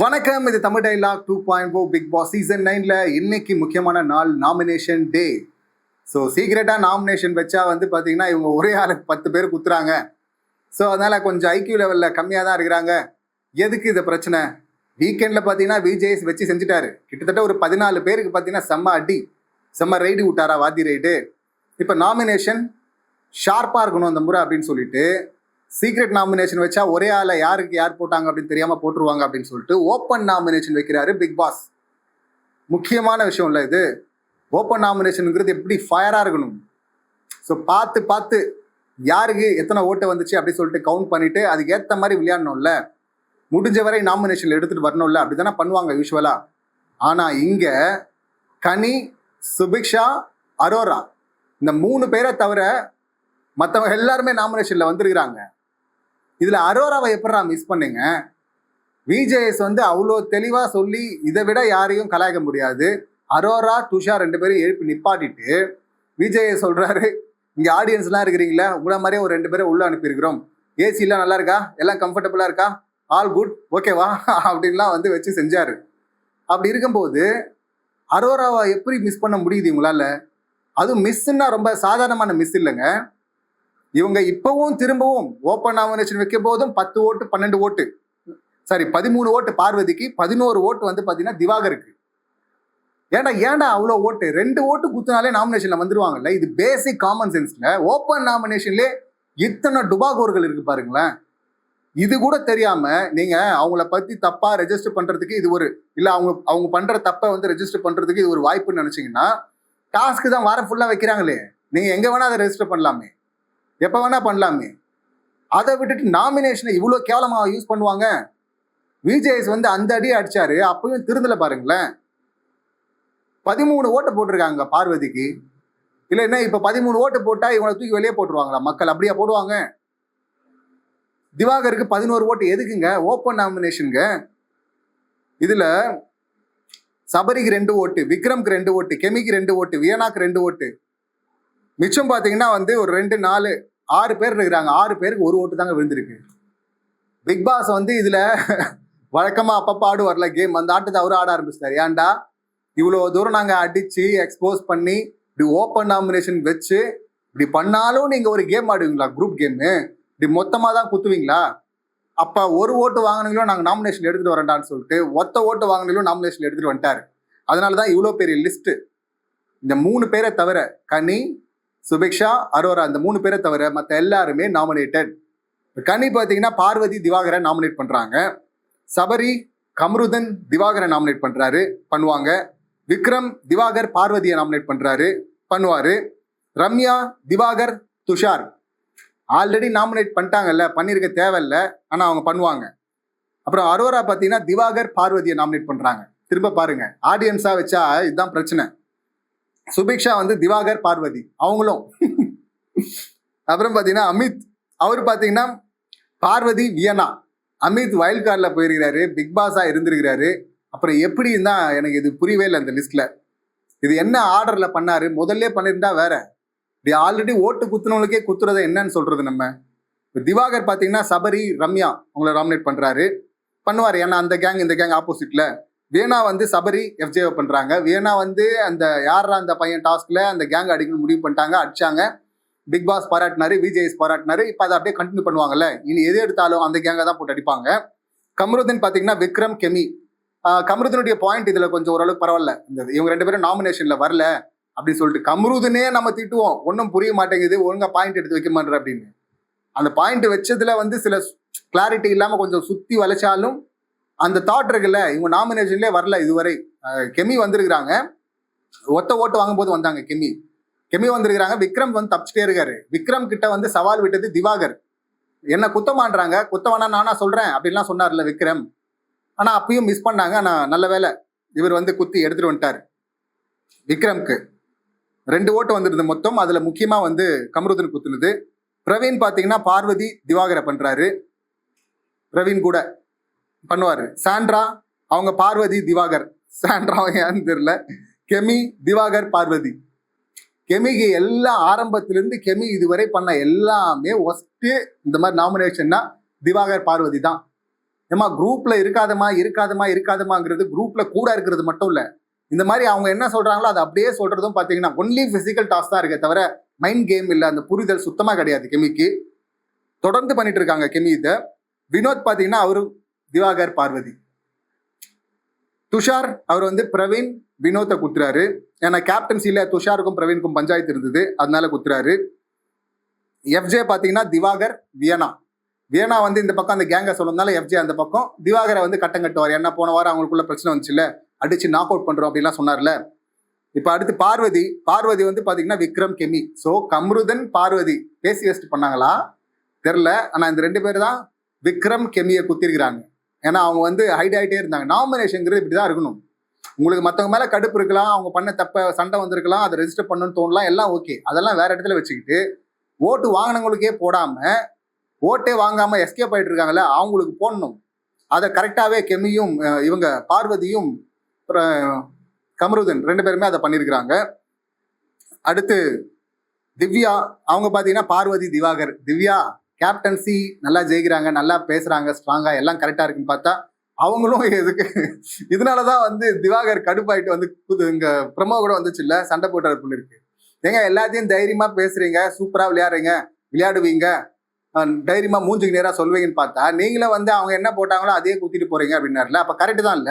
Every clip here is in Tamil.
வணக்கம் இது Tamil dialogue two point O Bigg Boss season நைன்ல இன்னைக்கு முக்கியமான நாள் நாமினேஷன் டே ஸோ சீக்கிரட்டாக நாமினேஷன் வச்சா வந்து பார்த்தீங்கன்னா இவங்க ஒரே ஆளுக்கு பத்து பேர் குத்துறாங்க. ஸோ அதனால கொஞ்சம் ஐக்யூ லெவலில் கம்மியாக தான் இருக்கிறாங்க. எதுக்கு இது பிரச்சனை? வீக்கெண்டில் பார்த்தீங்கன்னா விஜேஎஸ் வச்சு செஞ்சுட்டாரு. கிட்டத்தட்ட ஒரு பதினாலு பேருக்கு பார்த்தீங்கன்னா செம்ம அடி செம்ம ரைடு விட்டாரா வாதி ரைடு இப்போ நாமினேஷன் ஷார்ப்பாக இருக்கணும் அந்த முறை அப்படின்னு சொல்லிட்டு சீக்ரெட் நாமினேஷன் வச்சா ஒரே ஆளை யாருக்கு யார் போட்டாங்க அப்படின்னு தெரியாம போட்டுருவாங்க அப்படின்னு சொல்லிட்டு ஓப்பன் நாமினேஷன் வைக்கிறாரு பிக் பாஸ் முக்கியமான விஷயம் இல்லை இது. ஓப்பன் நாமினேஷனுங்கிறது எப்படி ஃபயராக இருக்கணும்? ஸோ பார்த்து பார்த்து யாருக்கு எத்தனை ஓட்டு வந்துச்சு அப்படி சொல்லிட்டு கவுண்ட் பண்ணிட்டு அதுக்கு ஏற்ற மாதிரி விளையாடணும்ல. முடிஞ்ச வரை நாமினேஷனில் எடுத்துகிட்டு வரணும்ல. அப்படி தானே பண்ணுவாங்க யூஸ்வலாக ஆனால் இங்கே கனி சுபிக்ஷா அரோரா இந்த மூணு பேரை தவிர மற்றவங்க எல்லாருமே நாமினேஷனில் வந்திருக்கிறாங்க. இதில் அரோராவை எப்படா மிஸ் பண்ணுங்க? விஜேஎஸ் வந்து அவ்வளோ தெளிவாக சொல்லி இதை விட யாரையும் கலாய்க்க முடியாது. அரோரா துஷா ரெண்டு பேரும் எழுப்பி நிப்பாட்டிட்டு விஜய் சொல்கிறாரு இங்கே ஆடியன்ஸ்லாம் இருக்கிறீங்களா உங்களை மாதிரியே ஒரு ரெண்டு பேரும் உள்ளே அனுப்பியிருக்கிறோம். ஏசிலாம் நல்லா இருக்கா? எல்லாம் கம்ஃபர்டபுளாக இருக்கா? ஆல் குட் ஓகேவா அப்படின்லாம் வந்து வச்சு செஞ்சார். அப்படி இருக்கும்போது அரோராவை எப்படி மிஸ் பண்ண முடியுது இவங்களால? அதுவும் மிஸ்ஸுன்னா ரொம்ப சாதாரணமான மிஸ் இல்லைங்க. இவங்க இப்பவும் திரும்பவும் ஓப்பன் நாமினேஷன் வைக்கும் போதும் பத்து ஓட்டு பன்னெண்டு ஓட்டு. சாரி பதிமூணு ஓட்டு பார்வதிக்கு பதினோரு ஓட்டு வந்து பார்த்தீங்கன்னா திவாகருக்கு. ஏன்டா ஏன்டா அவ்வளோ ஓட்டு? ரெண்டு ஓட்டு குத்துனாலே நாமினேஷனில் வந்துருவாங்கல்ல? இது பேசிக் காமன் சென்ஸ்ல ஓப்பன் நாமினேஷன்லேயே இத்தனை டுபாகோர்கள் இருக்கு பாருங்களேன். இது கூட தெரியாம நீங்க அவங்கள பத்தி தப்பா ரெஜிஸ்டர் பண்றதுக்கு இது ஒரு இல்ல அவங்க அவங்க பண்ற தப்பை வந்து ரெஜிஸ்டர் பண்றதுக்கு இது ஒரு வாய்ப்புன்னு நினைச்சீங்கன்னா டாஸ்க்கு தான் வாரம் ஃபுல்லா வைக்கிறாங்களே. நீங்க எங்க வேணா அதை ரெஜிஸ்டர் பண்ணலாமே. எப்போ வேணா பண்ணலாமே. அதை விட்டுட்டு நாமினேஷனை இவ்வளோ கேவலமாக யூஸ் பண்ணுவாங்க? விஜேஎஸ் வந்து அந்த அடி அடிச்சாரு. அப்பயும் திருந்தல பாருங்களேன். பதிமூணு ஓட்டு போட்டிருக்காங்க பார்வதிக்கு. இல்லை என்ன இப்போ பதிமூணு ஓட்டு போட்டால் இவனை தூக்கி வெளியே போட்டுருவாங்களா? மக்கள் அப்படியா போடுவாங்க? திவாகருக்கு பதினோரு ஓட்டு எதுக்குங்க? ஓப்பன் நாமினேஷனுங்க இதில் சபரிக்கு ரெண்டு ஓட்டு விக்ரம்க்கு ரெண்டு ஓட்டு கெமிக்கு ரெண்டு ஓட்டு வியனாக்கு ரெண்டு ஓட்டு. மிச்சம் பார்த்தீங்கன்னா வந்து ஒரு ரெண்டு நாலு ஆறு பேர் இருக்கிறாங்க. ஆறு பேருக்கு ஒரு ஓட்டு தாங்க விழுந்திருக்கு. பிக் பாஸ் வந்து இதில் வழக்கமாக அப்பப்போ ஆடு வரல கேம். அந்த ஆட்டத்தை அவரு ஆட ஆரம்பிச்சிட்டாரு. ஏன்டா? இவ்வளோ தூரம் நாங்கள் அடித்து எக்ஸ்போஸ் பண்ணி இப்படி ஓப்பன் நாமினேஷன் வச்சு இப்படி பண்ணாலும் நீங்கள் ஒரு கேம் ஆடுவீங்களா? குரூப் கேமு இப்படி மொத்தமாக தான் குத்துவீங்களா? அப்போ ஒரு ஓட்டு வாங்கினீங்களோ நாங்கள் நாமினேஷன் எடுத்துகிட்டு வரேன்டான்னு சொல்லிட்டு ஒத்த ஓட்டு வாங்கினீங்களோ நாமினேஷன் எடுத்துகிட்டு வந்துட்டார். அதனால தான் இவ்வளோ பெரிய லிஸ்ட்டு இந்த மூணு பேரை தவிர கனி சுபிக்ஷா அரோரா இந்த மூணு பேரை தவிர மற்ற எல்லாருமே நாமினேட்டட் கனி பார்த்தீங்கன்னா பார்வதி திவாகரை நாமினேட் பண்ணுறாங்க சபரி கம்ருதன் திவாகரை நாமினேட் பண்ணுறாரு பண்ணுவாங்க. விக்ரம் திவாகர் பார்வதியை நாமினேட் பண்ணுறாரு பண்ணுவார். ரம்யா திவாகர் துஷார். ஆல்ரெடி நாமினேட் பண்ணிட்டாங்கல்ல பண்ணியிருக்க தேவையில்ல ஆனால் அவங்க பண்ணுவாங்க. அப்புறம் அரோரா பார்த்தீங்கன்னா திவாகர் பார்வதியை நாமினேட் பண்ணுறாங்க திரும்ப பாருங்க ஆடியன்ஸாக வச்சா இதுதான் பிரச்சனை. சுபிக்ஷா வந்து திவாகர் பார்வதி. அவங்களும். அப்புறம் பார்த்தீங்கன்னா அமித். அவர் பார்த்தீங்கன்னா பார்வதி வியனா அமித் வைல்ட் கார்டில் போயிருக்கிறாரு. பிக் பாஸாக இருந்திருக்கிறாரு. அப்புறம் எப்படி தான் எனக்கு இது புரியவே இல்லை அந்த லிஸ்ட்ல இது என்ன ஆர்டரில் பண்ணாரு? முதல்ல பண்ணியிருந்தா வேற. இப்படி ஆல்ரெடி ஓட்டு குத்துனவங்களுக்கே குத்துறதை என்னன்னு சொல்றது நம்ம. இப்போ திவாகர் பார்த்தீங்கன்னா சபரி ரம்யா அவங்கள நாமினேட் பண்ணுறாரு பண்ணுவார். ஏன்னா அந்த கேங் இந்த கேங் ஆப்போசிட்ல வேணா வந்து சபரி எஃப்ஜேவை பண்ணுறாங்க வேணா வந்து அந்த யாரா அந்த பையன் டாஸ்கில் அந்த கேங் அடிக்கணும் முடிவு பண்ணிட்டாங்க அடிச்சாங்க. பிக் பாஸ் பாராட்டினாரு விஜேஎஸ் பாராட்டினாரு. இப்போ அதை அப்படியே கண்டினியூ பண்ணுவாங்கல்ல. இனி எது எடுத்தாலும் அந்த கேங்கை தான் போட்டு அடிப்பாங்க. கமருதன் பார்த்தீங்கன்னா விக்ரம் கெமி. கமருதனுடைய கம்ருதனுடைய பாயிண்ட் இதில் கொஞ்சம் ஓரளவுக்கு பரவாயில்ல. இந்த இவங்க ரெண்டு பேரும் நாமினேஷனில் வரல அப்படின்னு சொல்லிட்டு கமருதனே நம்ம திட்டுவோம். ஒன்றும் புரிய மாட்டேங்குது ஒழுங்காக பாயிண்ட் எடுத்து வைக்க மாட்டேற அப்படின்னு. அந்த பாயிண்ட் வச்சதுல வந்து சில கிளாரிட்டி இல்லாமல் கொஞ்சம் சுற்றி வளைச்சாலும் அந்த தாட் இருக்குல்ல இவங்க நாமினேஷன்லேயே வரல இதுவரை. கெமி வந்திருக்கிறாங்க. ஒத்த ஓட்டு வாங்கும்போது வந்தாங்க கெமி. கெமி வந்திருக்கிறாங்க விக்ரம் வந்து தப்பிச்சிட்டே இருக்காரு. விக்ரம் கிட்ட வந்து சவால் விட்டது திவாகர். என்ன குத்தமான்றாங்க குத்தவனா நானா சொல்றேன் அப்படின்லாம் சொன்னார்ல விக்ரம். ஆனா அப்பயும் மிஸ் பண்ணாங்க. ஆனா நல்ல வேலை இவர் வந்து குத்தி எடுத்துட்டு வந்துட்டார். விக்ரம்க்கு. ரெண்டு ஓட்டு வந்திருந்தது மொத்தம். அதுல முக்கியமா வந்து கமருதன் குத்துனது. பிரவீன் பாத்தீங்கன்னா பார்வதி திவாகரை பண்றாரு. பிரவீன் கூட. பண்ணுவார். சாண்ட்ரா அவங்க பார்வதி திவாகர். சாண்ட்ரா ஏன்னு தெரியல. கெமி திவாகர் பார்வதி. கெமிக்கு எல்லாம் ஆரம்பத்திலேருந்து கெமி இதுவரை பண்ண எல்லாமே ஒஸ்ட்டு இந்த மாதிரி நாமினேஷன்னா திவாகர் பார்வதி தான். ஏமா குரூப்ல இருக்காதமா இருக்காதமா இருக்காதமாங்கிறது குரூப்ல கூட இருக்கிறது மட்டும் இல்லை. இந்த மாதிரி அவங்க என்ன சொல்றாங்களோ அதை அப்படியே சொல்றதும் பார்த்தீங்கன்னா ஒன்லி பிசிக்கல் டாஸ்க் தான் இருக்கே தவிர மைண்ட் கேம் இல்லை அந்த புரிதல் சுத்தமாக கிடையாது கெமிக்கு. தொடர்ந்து பண்ணிட்டு இருக்காங்க கெமி இதை. வினோத் பார்த்தீங்கன்னா அவரு திவாகர் பார்வதி. துஷார் அவர் வந்து பிரவீன் வினோத்தை குத்துறாரு. ஏன்னா கேப்டன்சியில துஷாருக்கும் பிரவீனுக்கும் பஞ்சாயத்து இருந்தது. அதனால குத்துறாரு. எஃப்ஜே பாத்தீங்கன்னா திவாகர் வியனா. வியனா வந்து இந்த பக்கம் அந்த கேங்கை சொல்லணும்னால எஃப்ஜே அந்த பக்கம். திவாகரை வந்து கட்டம் கட்டுவார். என்ன போன வாரம் அவங்களுக்குள்ள பிரச்சனை வந்துச்சுல்ல? அடிச்சு நாக் அவுட் பண்றோம் அப்படின்லாம் சொன்னார்ல? இப்போ அடுத்து பார்வதி. பார்வதி வந்து பாத்தீங்கன்னா விக்ரம் கெமி. ஸோ கம்ருதன் பார்வதி. பேசி வேஸ்ட் பண்ணாங்களா? தெரில ஆனா இந்த ரெண்டு பேர் தான் விக்ரம் கெமியை குத்திருக்கிறாங்க. ஏன்னா அவங்க வந்து ஹைட் ஆகிட்டே இருந்தாங்க. நாமினேஷன்ங்கிறது இப்படி தான் இருக்கணும். உங்களுக்கு மற்றவங்க மேலே கடுப்பு இருக்கலாம் அவங்க பண்ண தப்ப சண்டை வந்திருக்கலாம் அதை ரெஜிஸ்டர் பண்ணணும்னு தோணலாம் எல்லாம் ஓகே அதெல்லாம் வேற இடத்துல வச்சுக்கிட்டு ஓட்டு வாங்கினவங்களுக்கே போடாம ஓட்டே வாங்காம எஸ்கேப் ஆகிட்டு இருக்காங்கல்ல அவங்களுக்கு போடணும். அதை கரெக்டாகவே கெமியும் இவங்க பார்வதியும் அப்புறம் கமருதன் ரெண்டு பேருமே அதை பண்ணியிருக்கிறாங்க. அடுத்து திவ்யா அவங்க பார்த்தீங்கன்னா பார்வதி திவாகர். திவ்யா கேப்டன்சி நல்லா ஜெயிக்கிறாங்க நல்லா பேசுறாங்க ஸ்ட்ராங்கா எல்லாம் கரெக்டா இருக்குன்னு பார்த்தா அவங்களும் எதுக்கு? இதனால தான் வந்து திவாகர் கடுப்பாயிட்டு வந்து புது இங்க ப்ரமோ கூட வந்துச்சு இல்ல சண்டை போட்டார் புள்ளி இருக்கு. ஏங்க எல்லாத்தையும் தைரியமா பேசுறீங்க சூப்பரா விளையாடுறீங்க விளையாடுவீங்க தைரியமாக தைரியமா மூஞ்சுக்கு நேரா சொல்வீங்கன்னு பார்த்தா நீங்களே வந்து அவங்க என்ன போட்டாங்களோ அதே குத்திட்டு போறீங்க அப்படின்னாருல அப்ப கரெக்ட் தான் இல்ல.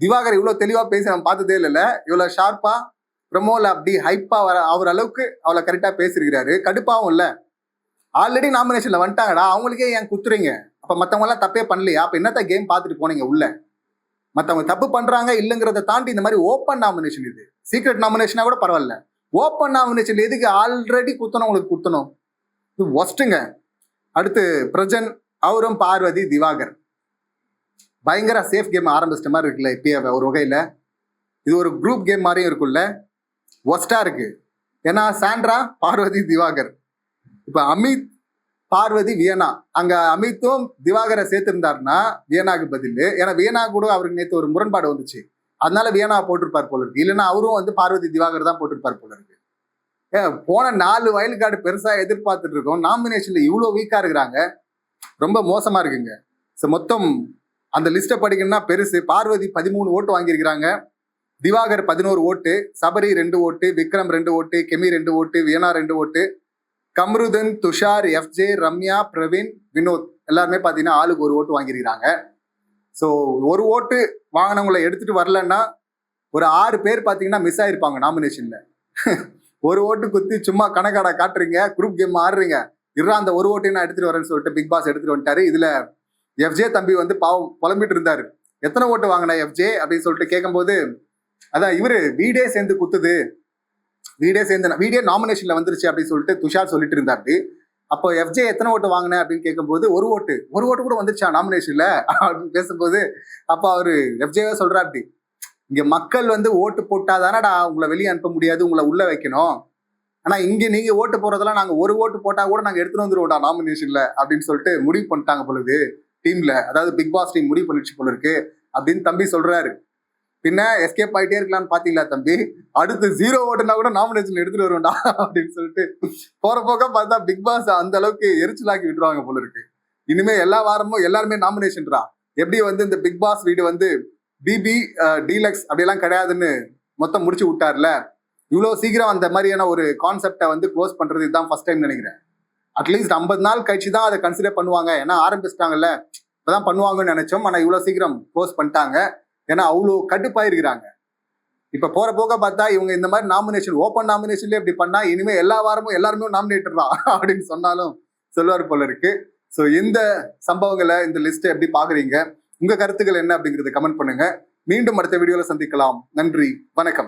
திவாகர் இவ்வளவு தெளிவா பேசி நம்ம பார்த்ததே இல்லைல்ல இவ்வளவு ஷார்ப்பா ப்ரமோல அப்படி ஹைப்பா வர அவர் அளவுக்கு அவ்வளவு கரெக்டா பேசியிருக்கிறாரு. கடுப்பாவும் இல்லை. ஆல்ரெடி நாமினேஷன்ல வந்துட்டாங்கடா. அவங்களுக்கே ஏன் குத்துறீங்க? அப்ப மத்தவங்க எல்லாம் தப்பே பண்ணலையா? அப்ப என்னத்த கேம் பார்த்துட்டு போனீங்க உள்ள? மத்தவங்க தப்பு பண்றாங்க இல்லைங்கிறத தாண்டி இந்த மாதிரி ஓப்பன் நாமினேஷன் இது. சீக்ரெட் நாமினேஷனா கூட பரவாயில்ல. ஓப்பன் நாமினேஷன் எதுக்கு ஆல்ரெடி குத்தணும்? உங்களுக்கு குத்தணும். இது ஒஸ்ட்டுங்க அடுத்து பிரஜன் அவரும் பார்வதி திவாகர். பயங்கர சேஃப் கேம் ஆரம்பிச்சிட்ட மாதிரி இருக்குல்ல இப்பயே ஒரு வகையில. இது ஒரு குரூப் கேம் மாதிரியும் இருக்குல்ல. ஒஸ்டா இருக்கு. ஏன்னா சாண்ட்ரா பார்வதி திவாகர். இப்போ அமித் பார்வதி வியனா. அங்க அமித்தும் திவாகரை சேர்த்திருந்தாருன்னா வியனாக்கு பதில். ஏன்னா வியனா கூட அவருக்கு நேற்று ஒரு முரண்பாடு வந்துச்சு. அதனால வியனா போட்டிருப்பார் போல இருக்கு. இல்லைன்னா அவரும் வந்து பார்வதி திவாகர் தான் போட்டிருப்பார் போல இருக்கு. ஏன் போன நாலு வயல் கார்டு பெருசா எதிர்பார்த்துட்டு இருக்கோம். நாமினேஷன்ல இவ்வளோ வீக்கா இருக்கிறாங்க. ரொம்ப மோசமா இருக்குங்க. ஸோ மொத்தம் அந்த லிஸ்ட்டை படிக்கணும்னா பெருசு. பார்வதி பதிமூணு ஓட்டு வாங்கியிருக்கிறாங்க. திவாகர் பதினோரு ஓட்டு. சபரி ரெண்டு ஓட்டு. விக்ரம் ரெண்டு ஓட்டு. கெமி ரெண்டு ஓட்டு. வியனா ரெண்டு ஓட்டு. கம்ருதன் துஷார் எஃப்ஜே ரம்யா பிரவீன் வினோத். எல்லாருமே பார்த்தீங்கன்னா ஆளுக்கு ஒரு ஓட்டு வாங்கியிருக்கிறாங்க. ஸோ ஒரு ஓட்டு வாங்கினவங்களை எடுத்துட்டு வரலன்னா ஒரு ஆறு பேர் பார்த்தீங்கன்னா மிஸ் ஆயிருப்பாங்க நாமினேஷனில் ஒரு ஓட்டு குத்தி சும்மா கணக்காடா காட்டுறீங்க குரூப் கேம் ஆடுறீங்க. இருறா அந்த ஒரு ஓட்டையும் நான் எடுத்துட்டு வரேன்னு சொல்லிட்டு பிக் பாஸ் எடுத்துட்டு வந்துட்டாரு. இதுல எஃப்ஜே தம்பி வந்து பாவம் புலம்பிட்டு இருந்தாரு. எத்தனை ஓட்டு வாங்கின எஃப்ஜே அப்படின்னு சொல்லிட்டு கேட்கும்போது அதான் இவரு வீடே சேர்ந்து குத்துது. வீடே சேர்ந்து வீடே நாமினேஷன்ல வந்துருச்சு அப்படின்னு சொல்லிட்டு துஷார் சொல்லிட்டு இருந்தாரு. அப்போ எஃப்ஜே எத்தனை ஓட்டு வாங்கினேன் அப்படின்னு கேட்கும்போது ஒரு ஓட்டு ஒரு ஓட்டு கூட வந்துருச்சா நாமினேஷன்ல அப்படின்னு பேசும்போது அப்போ அவரு எஃப்ஜேவே சொல்றாரு இங்க மக்கள் வந்து ஓட்டு போட்டாதானடா உங்களை வெளியே அனுப்ப முடியாது உங்களை உள்ள வைக்கணும். ஆனா இங்க நீங்க ஓட்டு போறதெல்லாம் நாங்க ஒரு ஓட்டு போட்டா கூட நாங்க எடுத்துட்டு வந்துருவோம்டா நாமினேஷன்ல அப்படின்னு சொல்லிட்டு முடிவு பண்ணிட்டாங்க பொழுது டீம்ல அதாவது பிக் பாஸ் டீம் முடிவு பண்ணிடுச்சு போல இருக்கு அப்படின்னு தம்பி சொல்றாரு. பின்ன எஸ்கேப் ஆகிட்டே இருக்கலாம்னு பாத்தீங்களா தம்பி? அடுத்து ஜீரோ ஓட்டுனா கூட நாமினேஷன் எடுத்துட்டு வருவோம்டா அப்படின்னு சொல்லிட்டு போற போக பார்த்தா பிக் பாஸ் அந்த அளவுக்கு எரிச்சலாக்கி விட்டுருவாங்க போல இருக்கு. இனிமே எல்லா வாரமும் எல்லாருமே நாமினேஷன்ரா எப்படி வந்து இந்த பிக் பாஸ் வீடு வந்து பிபி டீலக்ஸ் அப்படியெல்லாம் கிடையாதுன்னு மொத்தம் முடிச்சு விட்டார்ல? இவ்வளோ சீக்கிரம் அந்த மாதிரியான ஒரு கான்செப்டை வந்து க்ளோஸ் பண்ணுறது இதுதான் ஃபர்ஸ்ட் டைம் நினைக்கிறேன். அட்லீஸ்ட் ஐம்பது நாள் கழிச்சு தான் அதை கன்சிடர் பண்ணுவாங்க. ஏன்னா ஆரம்பிச்சிட்டாங்கல்ல. இப்போதான் பண்ணுவாங்கன்னு நினைச்சோம். ஆனால் இவ்வளோ சீக்கிரம் க்ளோஸ் பண்ணிட்டாங்க. ஏன்னா அவ்வளோ கடுப்பாயிருக்கிறாங்க. இப்போ போகிற போக பார்த்தா இவங்க இந்த மாதிரி நாமினேஷன் ஓப்பன் நாமினேஷன்லேயே இப்படி பண்ணால் இனிமேல் எல்லா வாரமும் எல்லாருமே நாமினேட்டர் தான் அப்படின்னு சொன்னாலும் சொல்லுவார் போல இருக்கு. ஸோ இந்த சம்பவங்களை இந்த லிஸ்ட்டை எப்படி பார்க்குறீங்க? உங்கள் கருத்துக்கள் என்ன அப்படிங்கிறது கமெண்ட் பண்ணுங்க. மீண்டும் அடுத்த வீடியோவில் சந்திக்கலாம். நன்றி. வணக்கம்.